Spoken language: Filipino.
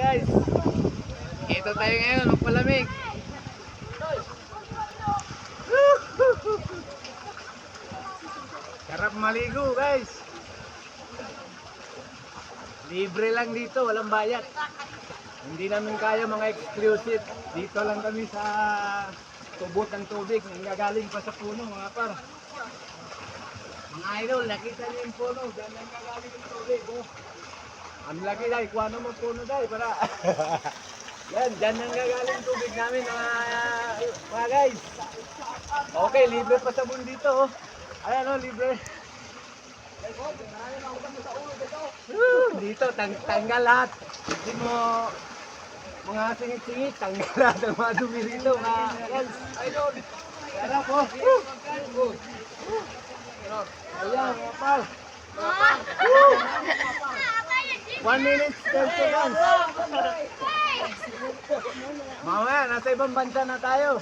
guys. Ito tayo ngayon, magpalamig. Sarap maligo guys. Libre lang dito, walang bayad. Hindi namin kaya mga exclusive. Dito lang kami sa tubot ng tubig. Nanggagaling pa sa puno mga par. Mga idol, nakita niyo yung puno. Diyan nanggagaling yung tubig. Oh. Ang laki dahil, kuha naman puno dahil para... Yan, dyan nang gagaling tubig namin mga, mga guys. Okay, libre pa sabon dito. Oh. Ayan o, libre. Dito, tang tanggal lahat. Hindi mo mga singit-singit, tanggal lahat ang mga dumi dito. Mga, yan, idol. Sarap oh. o. Ayan, mga pal. Mga pal. 1 minute 10 seconds. Mamaya, nasa ibang bansa na tayo.